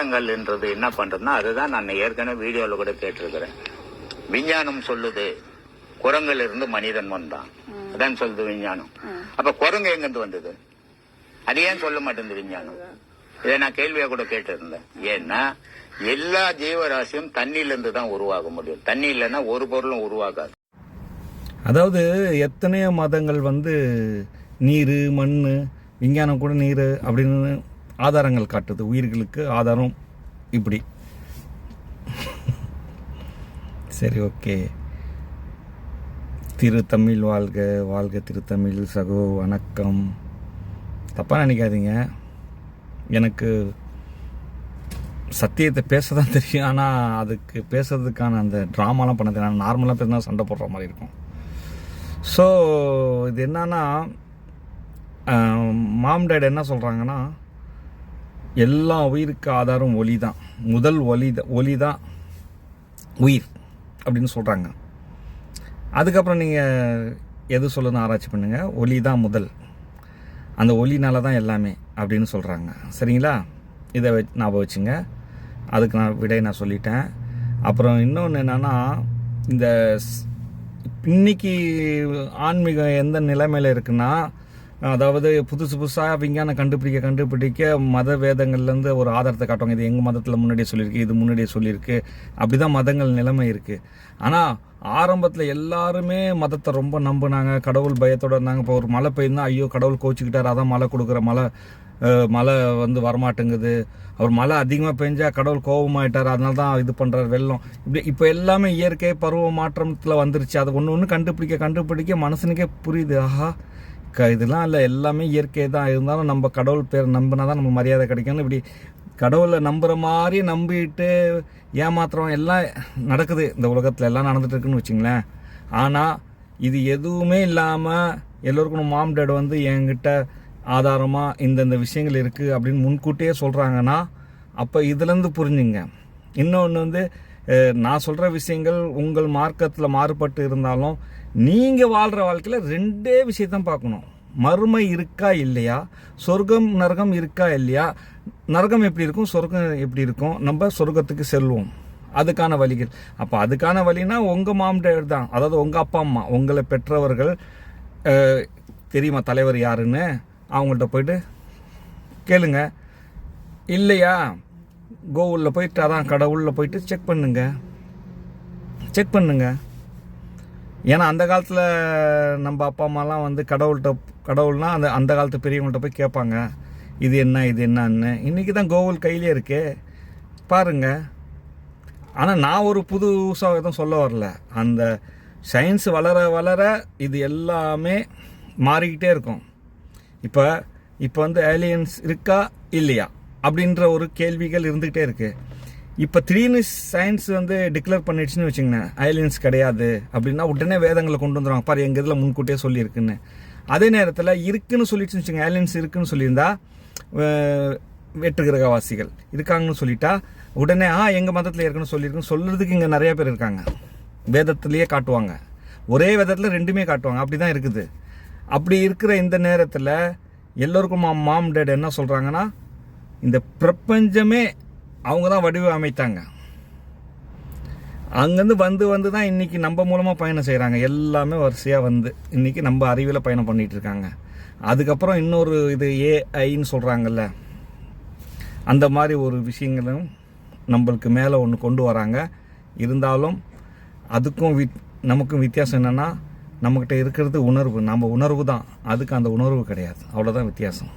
என்றது என்ன பண்றதுன்னா அதுதான் நான் ஏற்கனவே வீடியோல கூட கேட்டிருக்கிறேன். விஞ்ஞானம் சொல்லுது குரங்குல இருந்து மனிதன் வந்தான். அதான் சொல்லுது விஞ்ஞானம். அப்ப குரங்கு எங்கிருந்து வந்தது? அது ஏன் சொல்ல மாட்டேங்குது விஞ்ஞானம்? இதை நான் கேள்வியா கூட கேட்டிருந்தேன். ஏன்னா எல்லா ஜீவராசியும் தண்ணியில இருந்து தான் உருவாக முடியும். தண்ணி இல்லைன்னா ஒரு பொருளும் உருவாகாது. அதாவது எத்தனையோ மதங்கள் வந்து நீர் மண் விஞ்ஞானம் கூட நீர் அப்படின்னு ஆதாரங்கள் காட்டுது. உயிர்களுக்கு ஆதாரம் இப்படி. சரி ஓகே. திருத்தமிழ் வாழ்க வாழ்க திருத்தமிழ் சகோ வணக்கம். தப்பாக நினைக்காதீங்க. எனக்கு சத்தியத்தை பேச தான் தெரியும். ஆனால் அதுக்கு பேசுறதுக்கான அந்த ட்ராமாலாம் பண்ண தெரியும் நார்மலாக பேசினா சண்டை போடுற மாதிரி இருக்கும். ஸோ இது என்னன்னா மாம் டேட் என்ன சொல்கிறாங்கன்னா எல்லா உயிருக்கு ஆதாரம் ஒலி தான் முதல் ஒலி ஒலி ஒளி தான் உயிர் அப்படின்னு சொல்கிறாங்க அதுக்கப்புறம் நீங்கள் எது சொல்லணும் ஆராய்ச்சி பண்ணுங்கள் ஒளி தான் முதல். அந்த ஒலினால தான் எல்லாமே அப்படின்னு சொல்கிறாங்க சரிங்களா? இதை வ ஞாபகம் வச்சுங்க. அதுக்கு நான் விடை நான் சொல்லிட்டேன். அப்புறம் இன்னொன்று என்னென்னா இந்த இன்னைக்கு ஆன்மீகம் எந்த நிலைமையில் இருக்குன்னா அதாவது புதுசு புதுசாக விஞ்ஞானம் கண்டுபிடிக்க கண்டுபிடிக்க மத வேதங்கள்லேருந்து ஒரு ஆதாரத்தை காட்டுவாங்க. இது எங்கள் மதத்தில் முன்னாடியே சொல்லியிருக்கு இது முன்னாடியே சொல்லியிருக்கு. அப்படி தான் மதங்கள் நிலைமை இருக்குது ஆனால் ஆரம்பத்தில் எல்லாருமே மதத்தை ரொம்ப நம்பினாங்க. கடவுள் பயத்தோட இருந்தாங்க. இப்போ ஒரு மழை பெய்யுந்தா ஐயோ கடவுள் கோச்சிக்கிட்டார். அதான் மழை கொடுக்குற மழை மழை வந்து வரமாட்டேங்குது. அவர் மழை அதிகமாக பெஞ்சால் கடவுள் கோபமாயிட்டார். அதனால தான் இது பண்ணுறாரு வெள்ளம். இப்படி இப்போ எல்லாமே இயற்கை பருவ மாற்றத்தில் வந்துருச்சு. அது ஒன்று ஒன்று கண்டுபிடிக்க கண்டுபிடிக்க மனுஷனுக்கே புரியுது. ஆஹா க இதெல்லாம் இல்லை எல்லாமே இயற்கை தான். இருந்தாலும் நம்ம கடவுள் பேர் நம்பினா தான் நமக்கு மரியாதை கிடைக்கும் இப்படி கடவுளை நம்புகிற மாதிரி நம்பிட்டு ஏமாத்துறோம் எல்லாம் நடக்குது. இந்த உலகத்தில் எல்லாம் நடந்துட்டு இருக்குன்னு வச்சுங்களேன். ஆனால் இது எதுவுமே இல்லாமல் எல்லோருக்கும் மாம் டேட் வந்து என்கிட்ட ஆதாரமாக இந்தந்த விஷயங்கள் இருக்குது அப்படின்னு முன்கூட்டியே சொல்கிறாங்கன்னா அப்போ இதுலேருந்து புரிஞ்சுங்க. இன்னொன்று வந்து நான் சொல்கிற விஷயங்கள் உங்கள் மார்க்கத்தில் மாறுபட்டு இருந்தாலும் நீங்கள் வாழ்கிற வாழ்க்கையில் ரெண்டே விஷயத்தான் பார்க்கணும். மறுமை இருக்கா இல்லையா? சொர்க்கம் நரகம் இருக்கா இல்லையா? நரகம் எப்படி இருக்கும்? சொர்க்கம் எப்படி இருக்கும்? நம்ம சொர்க்கத்துக்கு செல்வோம். அதுக்கான வழிகள். அப்போ அதுக்கான வழினா உங்கள் மாம்டர் தான். அதாவது உங்கள் அப்பா அம்மா. உங்களை பெற்றவர்கள் தெரியுமா தலைவர் யாருன்னு? அவங்கள்ட்ட போயிட்டு கேளுங்க. இல்லையா? கோகுலில் போயிட்டு அதான் கடவுளில் போயிட்டு செக் பண்ணுங்க. செக் பண்ணுங்க. ஏன்னா அந்த காலத்தில் நம்ம அப்பா அம்மாலாம் வந்து கடவுள்கிட்ட கடவுள்னால் அந்த அந்த காலத்து பெரியவங்கள்ட்ட போய் கேட்பாங்க. இது என்ன இது என்னன்னு. இன்றைக்கி தான் கோகுல் கையிலே இருக்கே. பாருங்கள் ஆனால் நான் ஒரு புதுசாக எதுவும் சொல்ல வரல. அந்த சயின்ஸ் வளர வளர இது எல்லாமே மாறிக்கிட்டே இருக்கும். இப்போ இப்போ வந்து ஏலியன்ஸ் இருக்கா இல்லையா? அப்படின்ற ஒரு கேள்விகள் இருந்துகிட்டே இருக்கு. இப்போ திடீர்னு சயின்ஸ் வந்து டிக்ளேர் பண்ணிடுச்சுன்னு வச்சுங்களேன் ஐலியன்ஸ் கிடையாது அப்படின்னா உடனே வேதங்களை கொண்டு வந்துடுவாங்க பாரு எங்கள் இதில் முன்கூட்டியே சொல்லியிருக்குன்னு. அதே நேரத்தில் இருக்குன்னு சொல்லிடுச்சுன்னு வச்சுங்க ஏலியன்ஸ் இருக்குன்னு சொல்லியிருந்தா அஹ், கிரகவாசிகள் இருக்காங்கன்னு சொல்லிட்டா உடனே ஆ எங்கள் மதத்தில் இருக்குன்னு சொல்லியிருக்குன்னு சொல்கிறதுக்கு இங்கே நிறைய பேர் இருக்காங்க. வேதத்துலேயே காட்டுவாங்க. ஒரே வேதத்தில் ரெண்டுமே காட்டுவாங்க. அப்படி தான் இருக்குது. அப்படி இருக்கிற இந்த நேரத்தில் எல்லோருக்கும் மா மாம் டேட் என்ன சொல்கிறாங்கன்னா இந்த பிரபஞ்சமே அவங்க தான் வடிவமைத்தாங்க அங்கேருந்து வந்து வந்து தான் இன்றைக்கி நம்ம மூலமாக பயணம் செய்கிறாங்க எல்லாமே வரிசையாக வந்து இன்னைக்கு நம்ம அறிவியில் பயணம் பண்ணிகிட்ருக்காங்க இருக்காங்க. அதுக்கப்புறம் இன்னொரு இது ஏஐன்னு சொல்கிறாங்கல்ல அந்த மாதிரி ஒரு விஷயங்களும் நம்மளுக்கு மேலே ஒன்று கொண்டு வராங்க. இருந்தாலும் அதுக்கும் வித் நமக்கும் வித்தியாசம் என்னென்னா நம்மக்கிட்ட இருக்கிறது உணர்வு. நம்ம உணர்வு தான் அதுக்கு அந்த உணர்வு கிடையாது. அவ்வளோதான் வித்தியாசம்.